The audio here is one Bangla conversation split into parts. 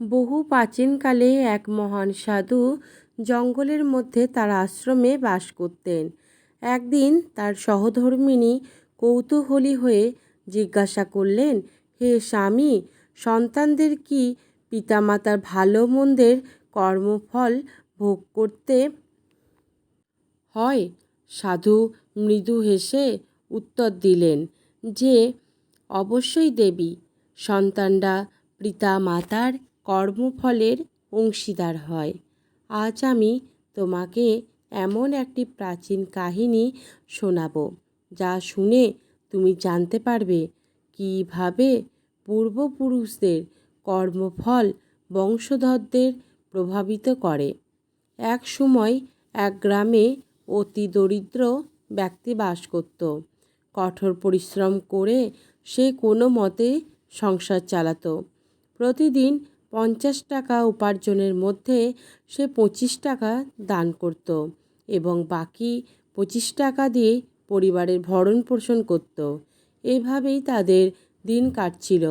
বহু প্রাচীনকালে এক মহান সাধু জঙ্গলের মধ্যে তার আশ্রমে বাস করতেন। একদিন তার সহধর্মিণী কৌতূহলী হয়ে জিজ্ঞাসা করলেন, হে স্বামী, সন্তানদের কি পিতামাতার ভালো মন্দের কর্মফল ভোগ করতে হয়? সাধু মৃদু হেসে উত্তর দিলেন, যে অবশ্যই দেবী, সন্তানরা পিতা মাতার কর্মফলের অংশীদার হয়। আজ আমি তোমাকে এমন একটি প্রাচীন কাহিনী শোনাব, যা শুনে তুমি জানতে পারবে কীভাবে পূর্বপুরুষদের কর্মফল বংশধরদের প্রভাবিত করে। এক সময় এক গ্রামে অতি দরিদ্র ব্যক্তি বাস করত। কঠোর পরিশ্রম করে সে কোনো মতে সংসার চালাতো। প্রতিদিন পঞ্চাশ টাকা উপার্জনের মধ্যে সে পঁচিশ টাকা দান করত এবং বাকি পঁচিশ টাকা দিয়ে পরিবারের ভরণ পোষণ করত। এভাবেই তাদের দিন কাটছিল।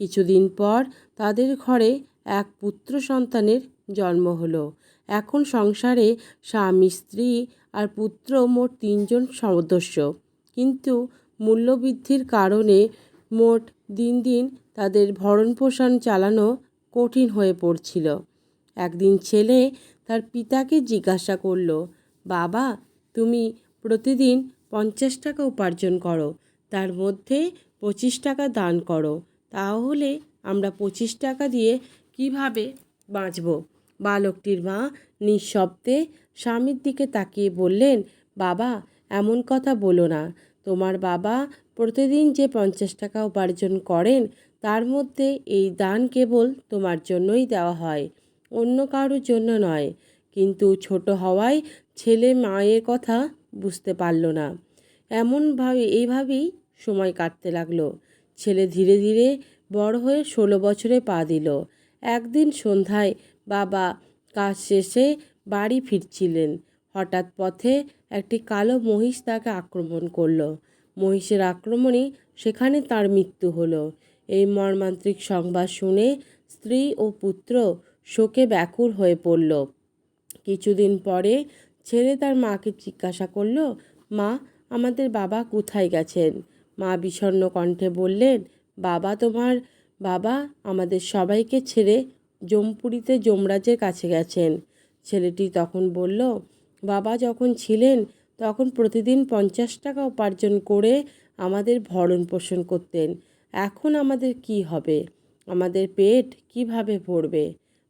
কিছুদিন পর তাদের ঘরে এক পুত্র সন্তানের জন্ম হলো। এখন সংসারে স্বামী, স্ত্রী আর পুত্র মোট তিনজন সদস্য। কিন্তু মূল্যবৃদ্ধির কারণে মোট দিন দিন তাদের ভরণ পোষণ চালানো কঠিন হয়ে পড়ছিল। একদিন ছেলে তার পিতাকে জিজ্ঞাসা করল, বাবা, তুমি প্রতিদিন পঞ্চাশ টাকা উপার্জন করো, তার মধ্যে পঁচিশ টাকা দান করো, তাহলে আমরা পঁচিশ টাকা দিয়ে কীভাবে বাঁচব? বালকটির মা নিঃশব্দে স্বামীর দিকে তাকিয়ে বললেন, বাবা, এমন কথা বলো না। তোমার বাবা প্রতিদিন যে পঞ্চাশ টাকা উপার্জন করেন তার মধ্যে এই দান কেবল তোমার জন্যই দেওয়া হয়, অন্য কারোর জন্য নয়। কিন্তু ছোট হওয়ায় ছেলে মায়ের কথা বুঝতে পারল না। এমনভাবে এইভাবেই সময় কাটতে লাগল। ছেলে ধীরে ধীরে বড় হয়ে ষোলো বছরে পা দিল। একদিন সন্ধ্যায় বাবা কাজ শেষে বাড়ি ফিরছিলেন। হঠাৎ পথে একটি কালো মহিষ তাকে আক্রমণ করল। মহিষের আক্রমণে সেখানে তার মৃত্যু হলো। এই মর্মান্তিক সংবাদ শুনে স্ত্রী ও পুত্র শোকে ব্যাকুল হয়ে পড়ল। কিছুদিন পরে ছেলে তার মাকে জিজ্ঞাসা করল, মা, আমাদের বাবা কোথায় গেছেন? মা বিষণ্ণ কণ্ঠে বললেন, বাবা তোমার, বাবা আমাদের সবাইকে ছেড়ে জমপুরিতে যমরাজের কাছে গেছেন। ছেলেটি তখন বলল, বাবা যখন ছিলেন তখন প্রতিদিন পঞ্চাশ টাকা উপার্জন করে আমাদের ভরণ পোষণ করতেন। এখন আমাদের কি হবে? আমাদের পেট কীভাবে ভরবে?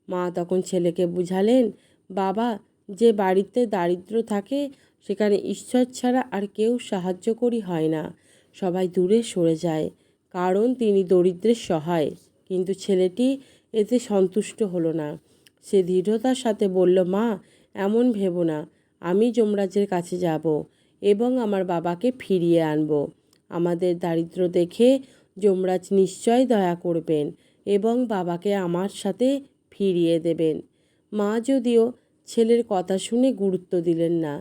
মা তখন ছেলেকে বুঝালেন, বাবা, যে বাড়িতে দারিদ্র থাকে, সেখানে ঈশ্বর ছাড়া আর কেউ সাহায্য করি হয় না। সবাই দূরে সরে যায়, কারণ তিনি দরিদ্রের সহায়। কিন্তু ছেলেটি এতে সন্তুষ্ট হলো না। সে দৃঢ়তার সাথে বলল, মা, এমন ভেবো না। আমি যমরাজের কাছে যাব এবং আমার বাবাকে ফিরিয়ে আনব। আমাদের দারিদ্র দেখে যমরাজ নিশ্চয় দয়া করবেন এবং বাবাকে আমার সাথে ফিরিয়ে দেবেন। মা যদিও ছেলের কথা শুনে গুরুত্ব দিলেন না,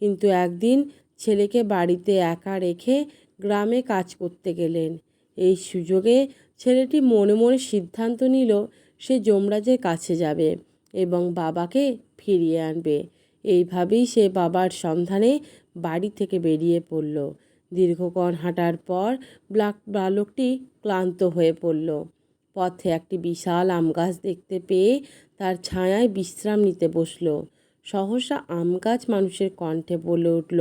কিন্তু একদিন ছেলেকে বাড়িতে একা রেখে গ্রামে কাজ করতে গেলেন। এই সুযোগে ছেলেটি মনে মনে সিদ্ধান্ত নিল সে যমরাজের কাছে যাবে এবং বাবাকে ফিরিয়ে আনবে। এইভাবেই সে বাবার সন্ধানে বাড়ি থেকে বেরিয়ে পড়ল। দীর্ঘক্ষণ হাঁটার পর ব্লাক বালকটি ক্লান্ত হয়ে পড়ল। পথে একটি বিশাল আম গাছ দেখতে পেয়ে তার ছায়ায় বিশ্রাম নিতে বসল। সহসা আম গাছ মানুষের কণ্ঠে বলে উঠল,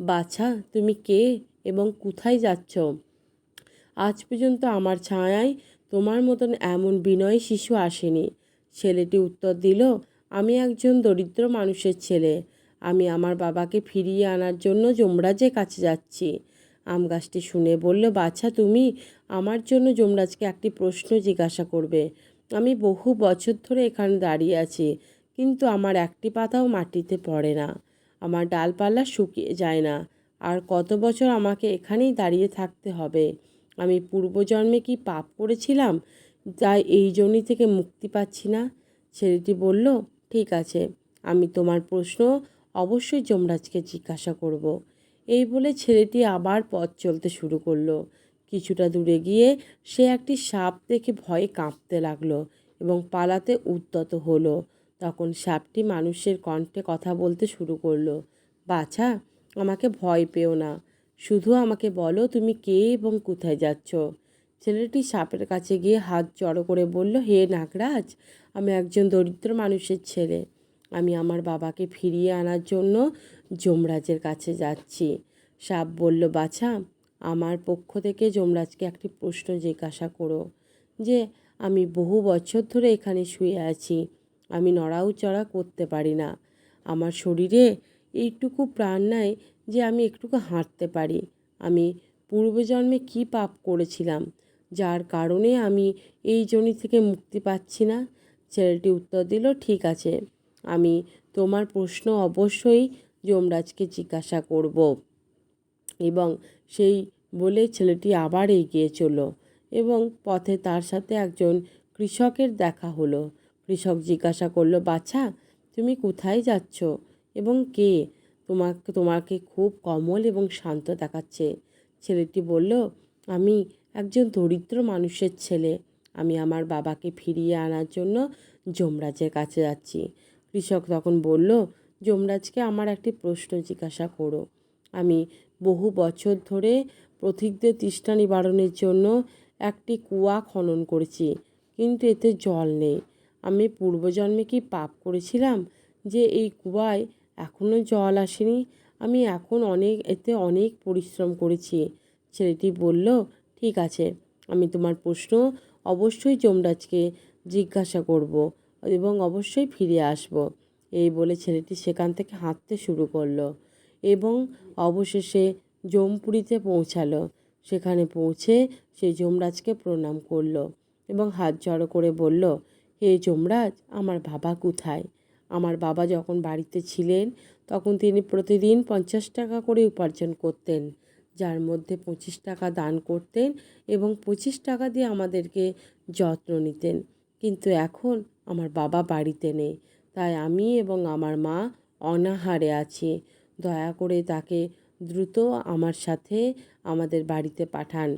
বাছা, তুমি কে এবং কোথায় যাচ্ছ? আজ পর্যন্ত আমার ছায়ায় তোমার মতন এমন বিনয় শিশু আসেনি। ছেলেটি উত্তর দিল, আমি একজন দরিদ্র মানুষের ছেলে। আমি আমার বাবাকে ফিরিয়ে আনার জন্য যমরাজের কাছে যাচ্ছি। আম গাছটি শুনে বলল, বাছা, তুমি আমার জন্য যমরাজকে একটি প্রশ্ন জিজ্ঞাসা করবে। আমি বহু বছর ধরে এখানে দাঁড়িয়ে আছি, কিন্তু আমার একটি পাতাও মাটিতে পড়ে না। আমার ডালপালা শুকিয়ে যায় না। আর কত বছর আমাকে এখানেই দাঁড়িয়ে থাকতে হবে? আমি পূর্বজন্মে কি পাপ করেছিলাম, তাই এই জন্যই থেকে মুক্তি পাচ্ছি না? ছেলেটি বলল, ঠিক আছে, আমি তোমার প্রশ্ন অবশ্যই যমরাজকে জিজ্ঞাসা করব। এই বলে ছেলেটি আবার পথ চলতে শুরু করল। কিছুটা দূরে গিয়ে সে একটি সাপ দেখে ভয়ে কাঁপতে লাগল এবং পালাতে উদ্যত হলো। তখন সাপটি মানুষের কণ্ঠে কথা বলতে শুরু করল, বাছা, আমাকে ভয় পেও না। শুধু আমাকে বলো তুমি কে এবং কোথায় যাচ্ছ? ছেলেটি সাপের কাছে গিয়ে হাত জড়ো করে বলল, হে নাগরাজ, আমি একজন দরিদ্র মানুষের ছেলে। আমি আমার বাবাকে ফিরিয়ে আনার জন্য যমরাজের কাছে যাচ্ছি। সাপ বলল, বাছা, আমার পক্ষ থেকে যমরাজকে একটি প্রশ্ন জিজ্ঞাসা করো যে, আমি বহু বছর ধরে এখানে শুয়ে আছি। আমি নড়াও চড়া করতে পারি না। আমার শরীরে এইটুকু প্রাণ নাই যে আমি একটুকু হাঁটতে পারি। আমি পূর্বজন্মে কী পাপ করেছিলাম? যার কারণে আমি এই জনি থেকে মুক্তি পাচ্ছি না? ছেলেটি উত্তর দিল, ঠিক আছে। আমি তোমার প্রশ্ন অবশ্যই যমরাজকে জিজ্ঞাসা করব। এবং সেই বলে ছেলেটি আবার এগিয়ে চলল এবং পথে তার সাথে একজন কৃষকের দেখা হলো। কৃষক জিজ্ঞাসা করল, বাছা, তুমি কোথায় যাচ্ছ এবং কে? তোমাকে তোমাকে খুব কমল এবং শান্ত দেখাচ্ছে। ছেলেটি বলল, আমি একজন দরিদ্র মানুষের ছেলে। আমি আমার বাবাকে ফিরিয়ে আনার জন্য যমরাজের কাছে যাচ্ছি। কৃষক তখন বলল, যমরাজকে আমার একটি প্রশ্ন জিজ্ঞাসা করো। আমি বহু বছর ধরে পথিকদের তৃষ্ণা নিবারণের জন্য একটি কুয়া খনন করেছি, কিন্তু এতে জল নেই। আমি পূর্বজন্মে কি পাপ করেছিলাম যে এই কুয়ায় এখনও জল আসেনি? আমি এখন অনেক, এতে অনেক পরিশ্রম করেছি। ছেলেটি বলল, ঠিক আছে, আমি তোমার প্রশ্ন অবশ্যই যমরাজকে জিজ্ঞাসা করব। এবং অবশ্যই ফিরে আসব। এই বলে ছেলেটি সেখান থেকে হাঁটতে শুরু করল এবং অবশেষে জমপুরিতে পৌঁছালো। সেখানে পৌঁছে সে যমরাজকে প্রণাম করল এবং হাত জড়ো করে বলল, হে যমরাজ, আমার বাবা কোথায়? আমার বাবা যখন বাড়িতে ছিলেন, তখন তিনি প্রতিদিন পঞ্চাশ টাকা করে উপার্জন করতেন। যার মধ্যে পঁচিশ টাকা দান করতেন এবং পঁচিশ টাকা দিয়ে আমাদেরকে যত্ন নিতেন। কিন্তু এখন আমার বাবা বাড়িতে নেই। তাই আমি এবং আমার মা অনাহারে আছি। দয়া করে তাকে দ্রুত আমার সাথে আমাদের বাড়িতে পাঠান।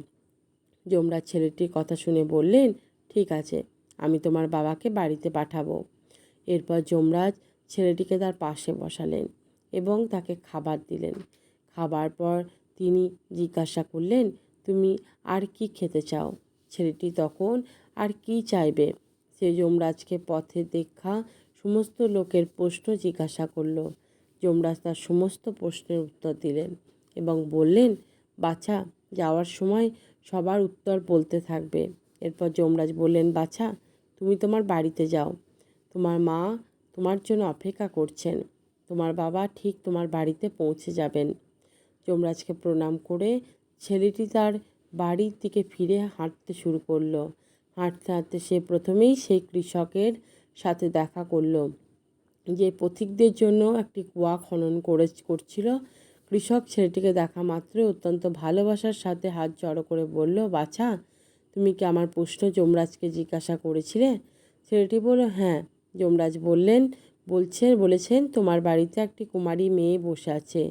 যমরাজ ছেলেটির কথা শুনে বললেন, ঠিক আছে, আমি তোমার বাবাকে বাড়িতে পাঠাবো। এরপর যমরাজ ছেলেটিকে তার পাশে বসালেন এবং তাকে খাবার দিলেন। খাবার পর তিনি জিজ্ঞাসা করলেন, তুমি আর কি খেতে চাও? ছেলেটি তখন, আর কি চাইবে? সে যমরাজকে পথে দেখা সমস্ত লোকের প্রশ্ন জিজ্ঞাসা করল। যমরাজ তার সমস্ত প্রশ্নের উত্তর দিলেন এবং বললেন, বাছা, যাওয়ার সময় সবার উত্তর বলতে থাকবে। এরপর যমরাজ বললেন, বাছা, তুমি তোমার বাড়িতে যাও। তোমার মা তোমার জন্য অপেক্ষা করছেন। তোমার বাবা ঠিক তোমার বাড়িতে পৌঁছে যাবেন। যমরাজকে প্রণাম করে ছেলেটি তার বাড়ির দিকে ফিরে হাঁটতে শুরু করল। হাঁটতে হাঁটতে সে প্রথমেই সেই কৃষকের সাথে দেখা করল। যে পথিকদের জন্য একটি কুয়া খনন করে করছিল। কৃষক ছেলেটিকে দেখা মাত্রই অত্যন্ত ভালোবাসার সাথে হাত জড়ো করে বলল, বাছা, তুমি কি আমার প্রশ্ন যমরাজকে জিজ্ঞাসা করেছিলে? ছেলেটি বলল হ্যাঁ। যমরাজ বললেন, বলছেন, বলেছেন, তোমার বাড়িতে একটি কুমারী মেয়ে বসে আছে।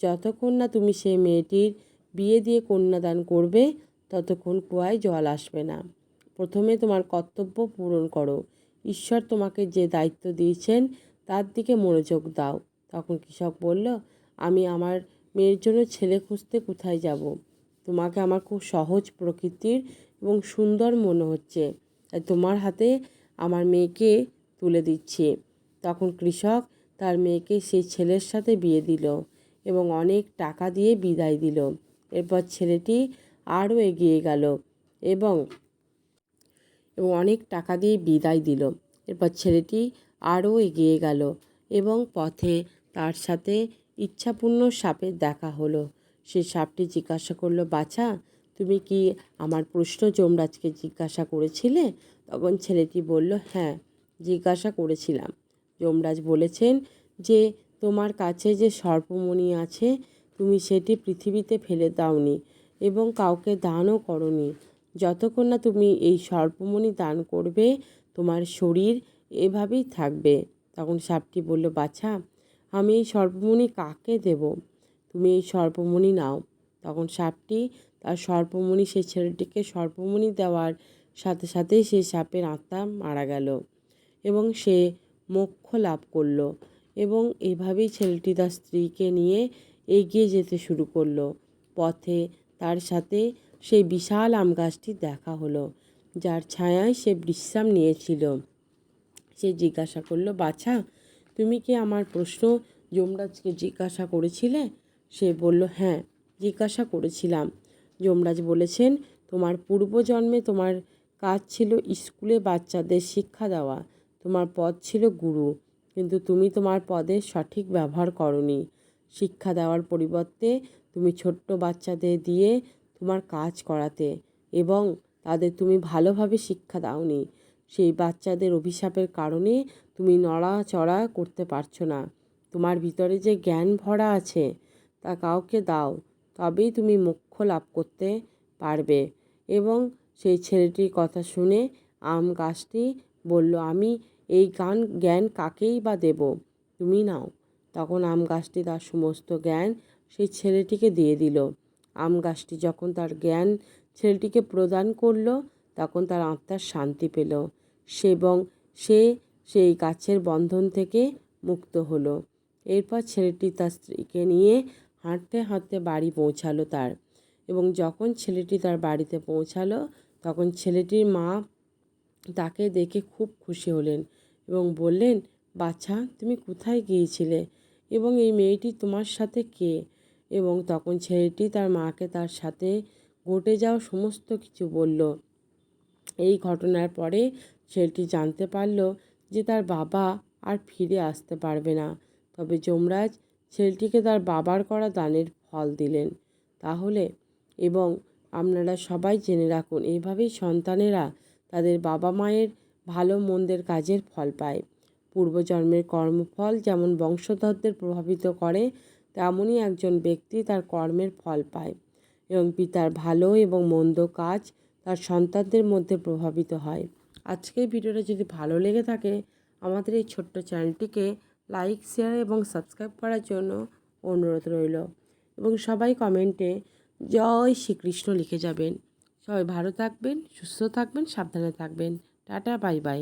যতক্ষণ না তুমি সেই মেয়েটির বিয়ে দিয়ে কন্যাদান করবে, ততক্ষণ কুয়ায় জল আসবে না। প্রথমে তোমার কর্তব্য পূরণ করো। ঈশ্বর তোমাকে যে দায়িত্ব দিয়েছেন, তার দিকে মনোযোগ দাও। তখন কৃষক বলল, আমি আমার মেয়ের জন্য ছেলে খুঁজতে কোথায় যাব? তোমাকে আমার খুব সহজ প্রকৃতির এবং সুন্দর মনে হচ্ছে, তাই তোমার হাতে আমার মেয়েকে তুলে দিচ্ছি। তখন কৃষক তার মেয়েকে সেই ছেলের সাথে বিয়ে দিল এবং অনেক টাকা দিয়ে বিদায় দিল। এরপর ছেলেটি আরও এগিয়ে গেল এবং এবং অনেক টাকা দিয়ে বিদায় দিল। এরপর ছেলেটি আরও এগিয়ে গেল এবং পথে তার সাথে ইচ্ছাপূর্ণ সাপের দেখা হলো। সে সাপটি জিজ্ঞাসা করল, বাছা, তুমি কি আমার প্রশ্ন যমরাজকে জিজ্ঞাসা করেছিলে? তখন ছেলেটি বলল হ্যাঁ জিজ্ঞাসা করেছিলাম। যমরাজ বলেছেন যে, তোমার কাছে যে সর্পমণি আছে, তুমি সেটি পৃথিবীতে ফেলে দাওনি এবং কাউকে দানও করনি। যতক্ষণ না তুমি এই সর্পমণি দান করবে, তোমার শরীর এভাবেই থাকবে। তখন সাপটি বলল, বাছা, আমি এই সর্পমণি কাকে দেব? তুমি এই সর্পমণি নাও। তখন সাপটি তার সর্পমণি সেই ছেলেটিকে সর্পমণি দেওয়ার সাথে সাথেই সে সাপের আত্মা মারা গেল এবং সে মোক্ষ লাভ করল এবং এভাবেই ছেলেটি তার স্ত্রীকে নিয়ে এগিয়ে যেতে শুরু করল। পথে তার সাথে সেই বিশাল আম গাছটি দেখা হলো, যার ছায়ায় সে বিশ্রাম নিয়েছিল। সে জিজ্ঞাসা করল, বাছা, তুমি কি আমার প্রশ্ন যমরাজকে জিজ্ঞাসা করেছিলে? সে বলল হ্যাঁ জিজ্ঞাসা করেছিলাম। যমরাজ বলেছেন, তোমার পূর্বজন্মে তোমার কাজ ছিল স্কুলে বাচ্চাদের শিক্ষা দেওয়া। তোমার পদ ছিল গুরু, কিন্তু তুমি তোমার পদের সঠিক ব্যবহার করনি। শিক্ষা দেওয়ার পরিবর্তে তুমি ছোট্ট বাচ্চাদের দিয়ে তোমার কাজ করাতে এবং তাদের তুমি ভালোভাবে শিক্ষা দাওনি। সেই বাচ্চাদের অভিশাপের কারণে তুমি নড়াচড়া করতে পারছ না। তোমার ভিতরে যে জ্ঞান ভরা আছে, তা কাউকে দাও, তবেই তুমি মোক্ষ লাভ করতে পারবে। এবং সেই ছেলেটির কথা শুনে আম গাছটি বলল, আমি এই গান, জ্ঞান কাকেই বা দেব? তুমি নাও। তখন আম গাছটি তার সমস্ত জ্ঞান সেই ছেলেটিকে দিয়ে দিল। আম গাছটি যখন তার জ্ঞান ছেলেটিকে প্রদান করল, তখন তার আত্মার শান্তি পেল সে এবং সে সেই গাছের বন্ধন থেকে মুক্ত হলো। এরপর ছেলেটি তার স্ত্রীকে নিয়ে হাঁটতে হাঁটতে বাড়ি পৌঁছালো তার এবং যখন ছেলেটি তার বাড়িতে পৌঁছালো, তখন ছেলেটির মা তাকে দেখে খুব খুশি হলেন এবং বললেন বাচ্চা তুমি কোথায় গিয়েছিলে এবং এই মেয়েটি তোমার সাথে কে? এবং তখন ছেলেটি তার মাকে তার সাথে ঘটে যাওয়া সমস্ত কিছু বলল। এই ঘটনার পরে ছেলেটি জানতে পারল যে তার বাবা আর ফিরে আসতে পারবে না। তবে যমরাজ ছেলেটিকে তার বাবার করা দানের ফল দিলেন। তাহলে এবং আপনারা সবাই জেনে রাখুন এভাবেই সন্তানেরা তাদের বাবা মায়ের ভালো মন্দের কাজের ফল পায়। পূর্বজন্মের কর্মফল যেমন বংশধরদের প্রভাবিত করে তেমনই একজন ব্যক্তি তার কর্মের ফল পায় এবং পিতার ভালো এবং মন্দ কাজ তার সন্তানদের মধ্যে প্রভাবিত হয়। আজকের ভিডিওটা যদি ভালো লেগে থাকে, আমাদের এই ছোট্ট চ্যানেলটিকে লাইক, শেয়ার এবং সাবস্ক্রাইব করার জন্য অনুরোধ রইল এবং সবাই কমেন্টে জয় শ্রীকৃষ্ণ লিখে যাবেন। সবাই ভালো থাকবেন, সুস্থ থাকবেন, সাবধানে থাকবেন। Tata, bye bye.